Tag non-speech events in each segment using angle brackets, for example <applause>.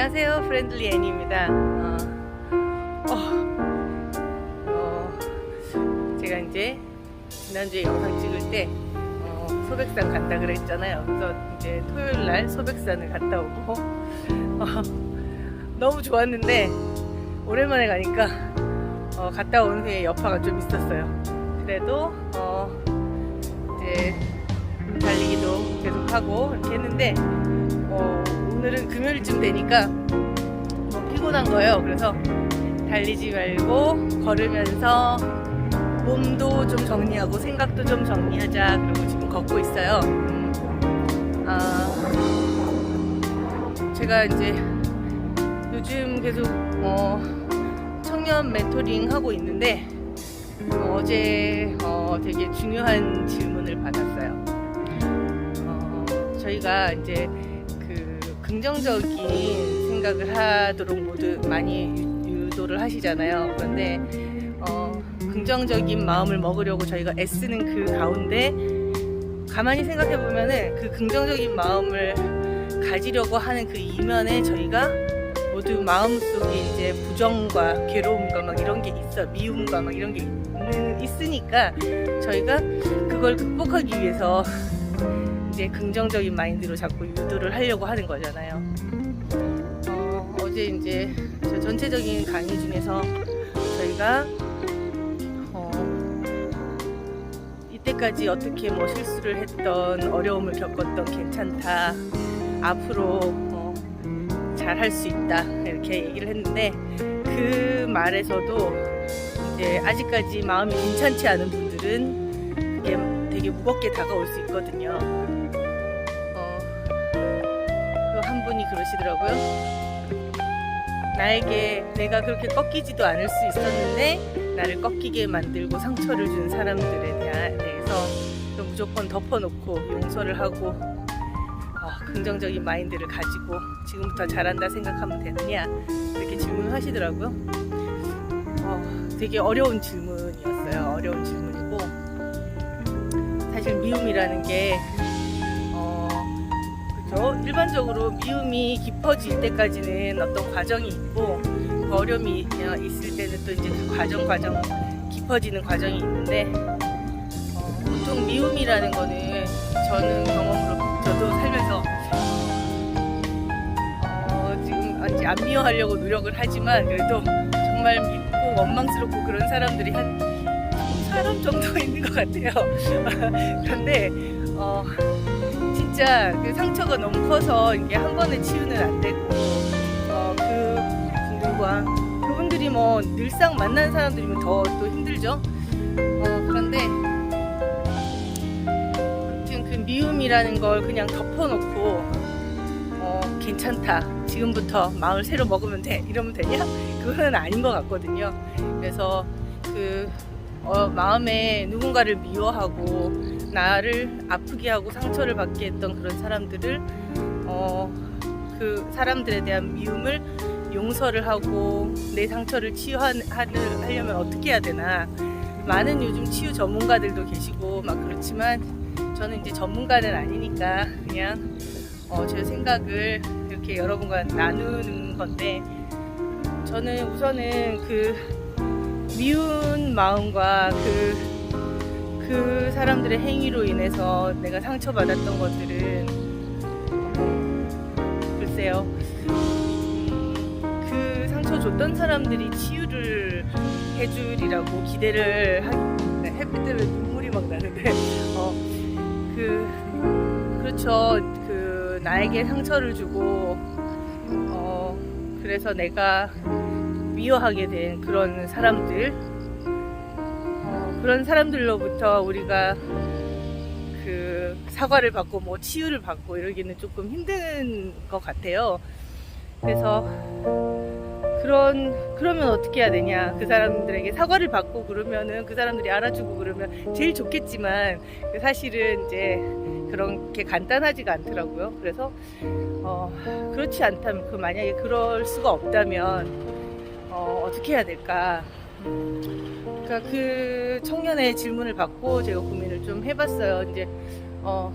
안녕하세요. 프렌들리 애니입니다. 어, 어, 어, 제가 이제 지난주에 영상 찍을 때 어, 소백산 간다 그랬잖아요. 그래서 이제 토요일 날 소백산을 갔다 오고 어, 너무 좋았는데 오랜만에 가니까 어, 갔다 온 후에 여파가 좀 있었어요. 그래도 어, 이제 달리기도 계속 하고 이렇게 했는데 어, 오늘은 금요일쯤 되니까 너무 피곤한 거예요. 그래서 달리지 말고 걸으면서 몸도 좀 정리하고 생각도 좀 정리하자. 그리고 지금 걷고 있어요. 음, 아, 제가 이제 요즘 계속 어, 청년 멘토링 하고 있는데 어, 제 어, 되게 중요한 질문을 받았어요. 어, 저희가 이제 그 긍정적인 생각을 하도록 모두 많이 유- 유도를 하시잖아요. 그런데 어, 긍정적인 마음을 먹으려고 저희가 애쓰는 그 가운데 가만히 생각해 보면은 그 긍정적인 마음을 가지려고 하는 그 이면에 저희가 모두 마음속에 이제 부정과 괴로움과 막 이런 게 있어 미움과 막 이런 게 있- 있으니까 저희가 그걸 극복하기 위해서 이제 긍정적인 마인드로 자꾸 유도를 하려고 하는 거잖아요. 어, 어제 이제 저 전체적인 강의 중에서 저희가 어, 이때까지 어떻게 뭐 실수를 했던 어려움을 겪었던 괜찮다 앞으로 어, 잘할 수 있다 이렇게 얘기를 했는데 그 말에서도 이제 아직까지 마음이 괜찮지 않은 분들은 그게 되게 무겁게 다가올 수 있거든요. 그러시더라고요. 나에게 내가 그렇게 꺾이지도 않을 수 있었는데 나를 꺾이게 만들고 상처를 준 사람들에 대해서 또 무조건 덮어놓고 용서를 하고 어, 긍정적인 마인드를 가지고 지금부터 잘한다 생각하면 되느냐 이렇게 질문을 하시더라고요. 어, 되게 어려운 질문이었어요. 어려운 질문이고 사실 미움이라는 게 어, 그죠? 일반적으로 미움이 깊어질 때까지는 어떤 과정이 있고 그 어려움이 어, 있을 때는 또 이제 그 과정 과정 깊어지는 과정이 있는데 어, 보통 미움이라는 거는 저는 경험으로 저도 살면서 어, 지금 이제 안 미워하려고 노력을 하지만 그래도 정말 밉고 원망스럽고 그런 사람들이 한 사람 정도 <laughs> 있는 것 같아요. <laughs> 그런데 어, 진짜 그 상처가 너무 커서 이게 한 번에 치유는 안 되고 어, 그 분들과 그분들이 뭐 늘상 만난 사람들이면 더 또 힘들죠. 어, 그런데 아무튼 그 미움이라는 걸 그냥 덮어놓고 어, 괜찮다. 지금부터 마음을 새로 먹으면 돼. 이러면 되냐? 그거는 아닌 것 같거든요. 그래서 그 어, 마음에 누군가를 미워하고 나를 아프게 하고 상처를 받게 했던 그런 사람들을 어, 그 사람들에 대한 미움을 용서를 하고 내 상처를 치유하려면 어떻게 해야 되나. 많은 요즘 치유 전문가들도 계시고 막 그렇지만 저는 이제 전문가는 아니니까 그냥 어, 제 생각을 이렇게 여러분과 나누는 건데 저는 우선은 그 미운 마음과 그, 그 사람들의 행위로 인해서 내가 상처받았던 것들은 어, 글쎄요. 음, 그 상처 줬던 사람들이 치유를 해주리라고 기대를 하, 네, 햇빛 때문에 눈물이 막 나는데 어, 그 그렇죠. 그 나에게 상처를 주고 어, 그래서 내가 미워하게 된 그런 사람들 어, 그런 사람들로부터 우리가 그 사과를 받고 뭐 치유를 받고 이러기는 조금 힘든 것 같아요. 그래서 그런 그러면 어떻게 해야 되냐 그 사람들에게 사과를 받고 그러면은 그 사람들이 알아주고 그러면 제일 좋겠지만 사실은 이제 그런 게 간단하지가 않더라고요. 그래서 어, 그렇지 않다면 그 만약에 그럴 수가 없다면 어, 어떻게 해야 될까? 그러니까 그 청년의 질문을 받고 제가 고민을 좀 해봤어요. 이제 어,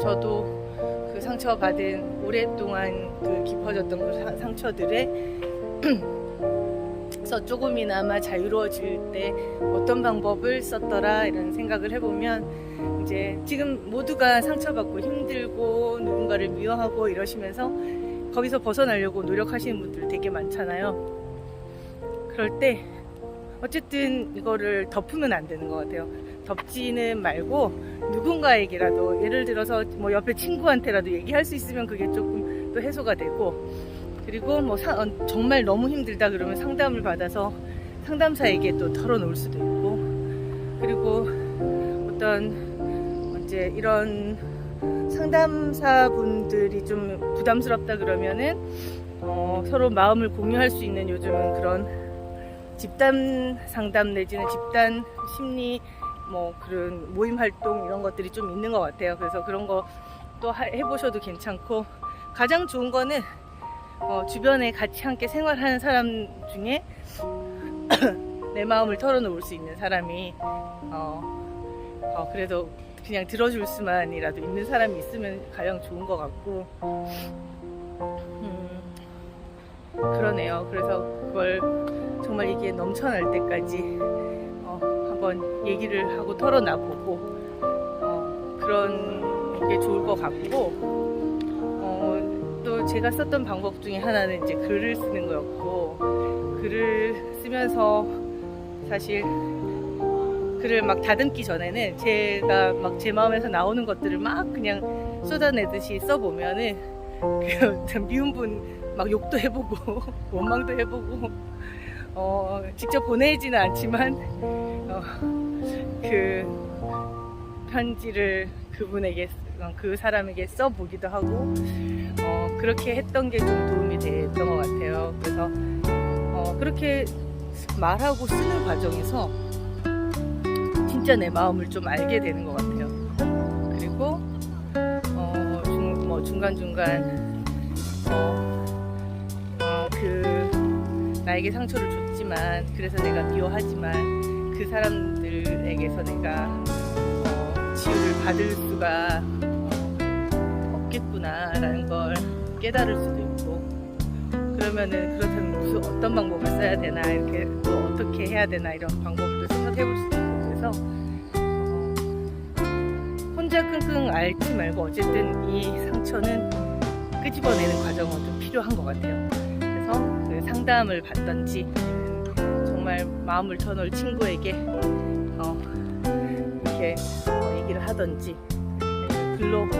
저도 그 상처받은 오랫동안 그 깊어졌던 그 사- 상처들에 <clears throat> 서 조금이나마 자유로워질 때 어떤 방법을 썼더라 이런 생각을 해보면 이제 지금 모두가 상처받고 힘들고 누군가를 미워하고 이러시면서 거기서 벗어나려고 노력하시는 분들 되게 많잖아요. 그럴 때 어쨌든 이거를 덮으면 안 되는 것 같아요. 덮지는 말고 누군가에게라도 예를 들어서 뭐 옆에 친구한테라도 얘기할 수 있으면 그게 조금 또 해소가 되고 그리고 뭐 사- 어, 정말 너무 힘들다 그러면 상담을 받아서 상담사에게 또 털어놓을 수도 있고 그리고 어떤 이제 이런 상담사분들이 좀 부담스럽다 그러면은 어, 서로 마음을 공유할 수 있는 요즘은 그런 집단 상담 내지는 집단 심리 뭐 그런 모임 활동 이런 것들이 좀 있는 것 같아요. 그래서 그런 거 또 해보셔도 괜찮고 가장 좋은 거는 어, 주변에 같이 함께 생활하는 사람 중에 <clears throat> 내 마음을 털어놓을 수 있는 사람이 어, 어, 그래도 그냥 들어줄 수만이라도 있는 사람이 있으면 가장 좋은 것 같고 음, 그러네요. 그래서 그걸 정말 이게 넘쳐날 때까지 어, 한번 얘기를 하고 털어놔보고 어, 그런 게 좋을 것 같고 어, 또 제가 썼던 방법 중에 하나는 이제 글을 쓰는 거였고 글을 쓰면서 사실 글을 막 다듬기 전에는 제가 막 제 마음에서 나오는 것들을 막 그냥 쏟아내듯이 써보면은 <laughs> 그 미운 분 막 욕도 해보고 <laughs> 원망도 해보고 어, 직접 보내지는 않지만 어, 그 편지를 그분에게 어, 그 사람에게 써보기도 하고 어, 그렇게 했던 게 좀 도움이 됐던 것 같아요. 그래서 어, 그렇게 말하고 쓰는 과정에서 진짜 내 마음을 좀 알게 되는 것 같아요. 그리고 어, 중, 뭐 중간중간 어, 어, 그 나에게 상처를 줬 지만 그래서 내가 미워하지만 그 사람들에게서 내가 어, 치유를 받을 수가 어, 없겠구나라는 걸 깨달을 수도 있고 그러면은 그렇다면 무슨 어떤 방법을 써야 되나 이렇게 또 어떻게 해야 되나 이런 방법도 생각해 볼 수도 있고 그래서 어, 혼자 끙끙 앓지 말고 어쨌든 이 상처는 끄집어내는 과정은 좀 필요한 것 같아요. 그래서 그 상담을 받던지 정말 마음을 터놓을 친구에게 어, 이렇게 어, 얘기를 하던지 아니면 글로 막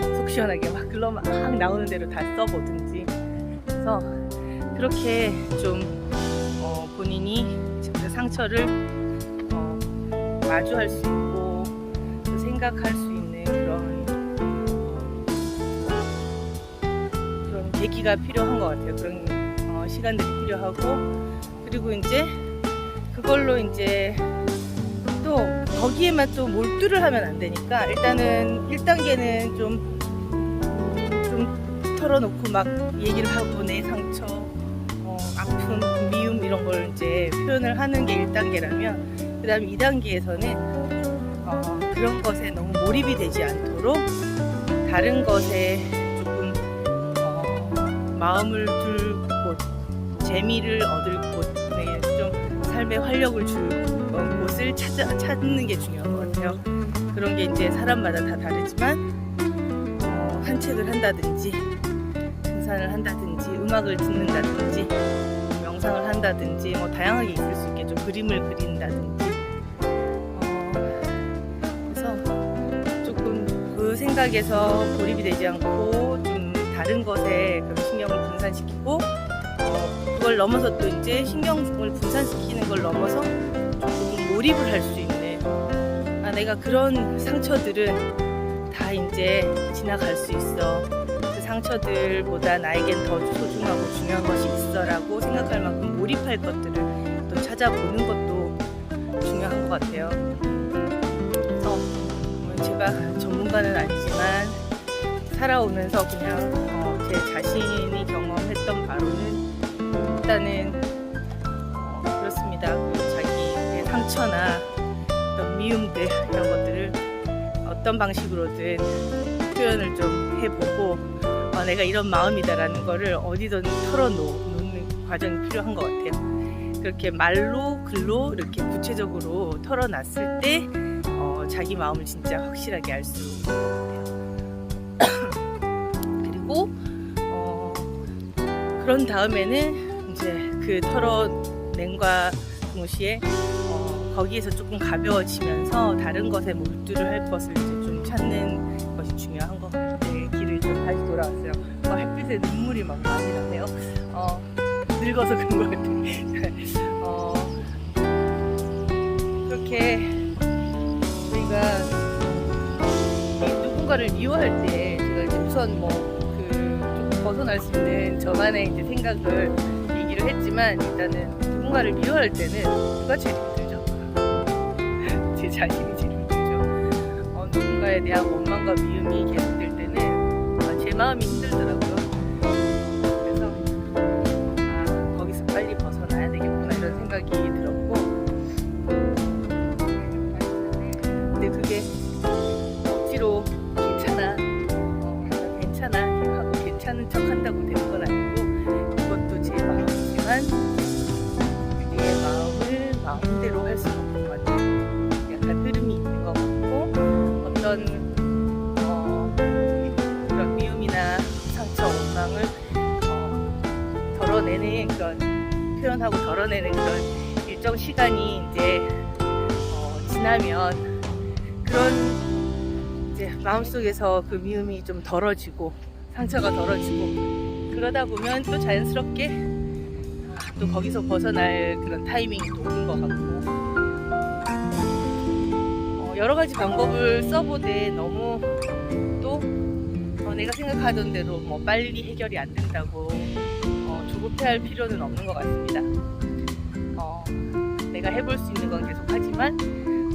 어, 속 시원하게 막 글로 막 나오는 대로 다 써보든지 그래서 그렇게 좀 어, 본인이 그 상처를 어, 마주할 수 있고 또 생각할 수 있는 그런 그런 계기가 필요한 것 같아요. 그런 어, 시간들이 필요하고 그리고 이제 그걸로 이제 또 거기에만 또 몰두를 하면 안 되니까 일단은 1단계는 좀, 좀 털어놓고 막 얘기를 하고 내 상처, 어, 아픔, 미움 이런 걸 이제 표현을 하는 게 1단계라면 그 다음 2단계에서는 어, 그런 것에 너무 몰입이 되지 않도록 다른 것에 조금 어, 마음을 둘 곳, 재미를 얻을 삶의 활력을 줄 어, 곳을 찾아, 찾는 게 중요한 것 같아요. 그런 게 이제 사람마다 다 다르지만 어, 산책을 한다든지 등산을 한다든지 음악을 듣는다든지 명상을 한다든지 뭐 다양하게 있을 수 있겠죠. 그림을 그린다든지 어, 그래서 조금 그 생각에서 몰입이 되지 않고 좀 다른 것에 그 신경을 분산시키고 걸 넘어서 또 이제 신경을 분산시키는 걸 넘어서 조금 몰입을 할 수 있는 아 내가 그런 상처들은 다 이제 지나갈 수 있어 그 상처들보다 나에겐 더 소중하고 중요한 것이 있어라고 생각할 만큼 몰입할 것들을 또 찾아보는 것도 중요한 것 같아요. 그래서 뭐 제가 전문가는 아니지만 살아오면서 그냥 어, 제 자신이 경험했던 바로는 일단은 어, 그렇습니다. 그 자기의 상처나 어떤 미움들 이런 것들을 어떤 방식으로든 표현을 좀 해보고 어, 내가 이런 마음이다라는 거를 어디든 털어놓는 과정이 필요한 것 같아요. 그렇게 말로 글로 이렇게 구체적으로 털어놨을 때 어, 자기 마음을 진짜 확실하게 알 수 있는 것 같아요. <coughs> 그리고 어, 그런 다음에는 이제 그 털어낸과 동시에 어, 거기에서 조금 가벼워지면서 다른 것에 몰두를 할 것을 이제 좀 찾는 것이 중요한 것 같아요. 네, 길을 좀 다시 돌아왔어요. 어, 햇빛에 눈물이 막 많이 나네요. 어, 늙어서 그런 것 같아요. <laughs> 어, 그렇게 이 누군가를 미워할 때 제가 이제 우선 뭐그 벗어날 수 있는 저만의 이제 생각을 얘기를 했지만 일단은 누군가를 미워할 때는 누가 제일 힘들죠? <laughs> 제 자신이 제일 힘들죠. 어, 누군가에 대한 원망과 미움이 계속될 때는 아, 제 마음이 힘들더라고요. 그래서 아, 거기서 빨리 벗어나야 되겠구나 이런 생각이 들었고 근데 그게 억지로 괜찮아 어, 괜찮아 하고 괜찮은 척 한다고 되는 건 아니고 표현하고 덜어내는 그런 일정 시간이 이제 어, 지나면 그런 이제 마음속에서 그 미움이 좀 덜어지고 상처가 덜어지고 그러다 보면 또 자연스럽게 아, 또 거기서 벗어날 그런 타이밍이 또 오는 것 같고. 어, 여러 가지 방법을 써보되 너무 또 어, 내가 생각하던 대로 뭐 빨리 해결이 안 된다고 어, 조급해할 필요는 없는 것 같습니다. 어, 내가 해볼 수 있는 건 계속 하지만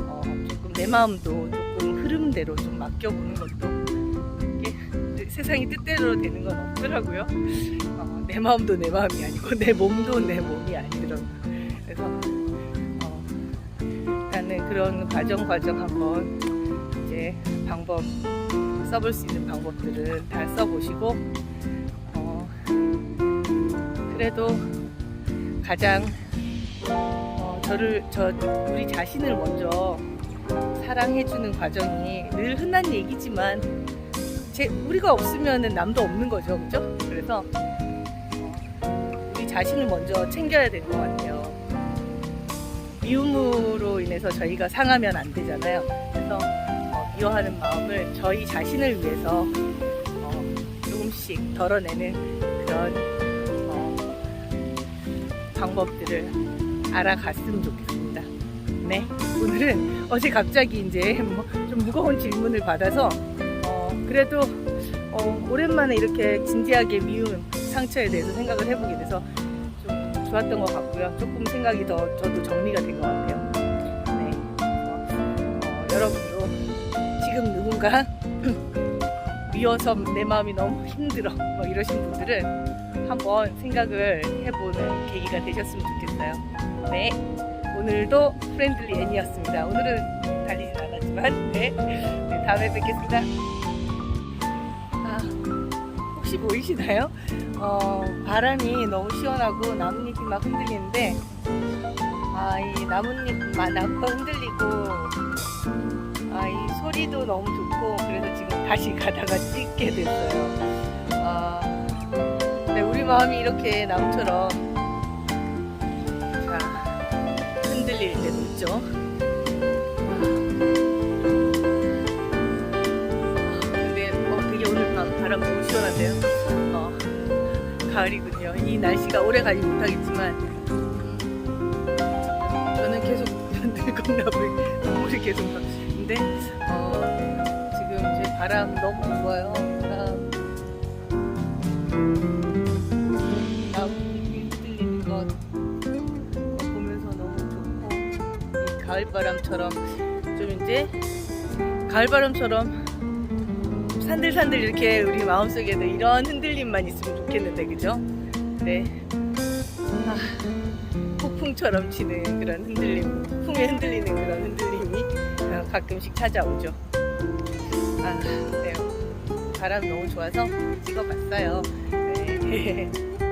어, 조금 내 마음도 조금 흐름대로 좀 맡겨보는 것도 이게 세상이 뜻대로 되는 건 없더라고요. 어, 내 마음도 내 마음이 아니고 내 몸도 내 몸이 아니더라고요. 그래서 어, 일단은 그런 과정 과정 한번 이제 방법 써볼 수 있는 방법들은 다 써보시고 어, 그래도 가장 어, 저를 저 우리 자신을 먼저 사랑해주는 과정이 늘 흔한 얘기지만 제 우리가 없으면은 남도 없는 거죠, 그죠? 그래서 어, 우리 자신을 먼저 챙겨야 될 것 같아요. 미움으로 인해서 저희가 상하면 안 되잖아요. 그래서 어, 미워하는 마음을 저희 자신을 위해서 어, 조금씩 덜어내는 방법들을 알아갔으면 좋겠습니다. 네, 오늘은 어제 갑자기 이제 뭐 좀 무거운 질문을 받아서 어, 그래도 어, 오랜만에 이렇게 진지하게 미움 상처에 대해서 생각을 해보게 돼서 좀 좋았던 것 같고요. 조금 생각이 더 저도 정리가 된 것 같아요. 네, 어, 여러분도 지금 누군가 <clears throat> 미워서 내 마음이 너무 힘들어 뭐 이러신 분들은 한번 생각을 해보는 계기가 되셨으면 좋겠어요. 네, 오늘도 프렌들리 애니였습니다. 오늘은 달리진 않았지만 네, 네 다음에 뵙겠습니다. 아, 혹시 보이시나요? 어, 바람이 너무 시원하고 나뭇잎이 막 흔들리는데 아, 이 나뭇잎 막 나무가 흔들리고 아, 이 소리도 너무 좋고 그래서 지금 다시 <laughs> 가다가 찍게 됐어요. 아, 마음이 이렇게 나무처럼 자, 흔들릴 때도 있죠. 근데 어. 어, 가을이군요. 이 날씨가 오래 가지 못하겠지만 음, 저는 계속 늙었나물 눈물이 <laughs> 계속 나는데 어, 지금 이제 바람 너무 좋아요. 그거 보면서 너무 좋고 이 가을 바람처럼 좀 이제 가을 바람처럼 산들산들 이렇게 우리 마음속에도 이런 흔들림만 있으면 좋겠는데 그죠? 네. 아, 폭풍처럼 치는 그런 흔들림, 폭풍에 흔들리는 그런 흔들림이 어, 가끔씩 찾아오죠. 아, 네. 바람 너무 좋아서 찍어봤어요. 네. <laughs>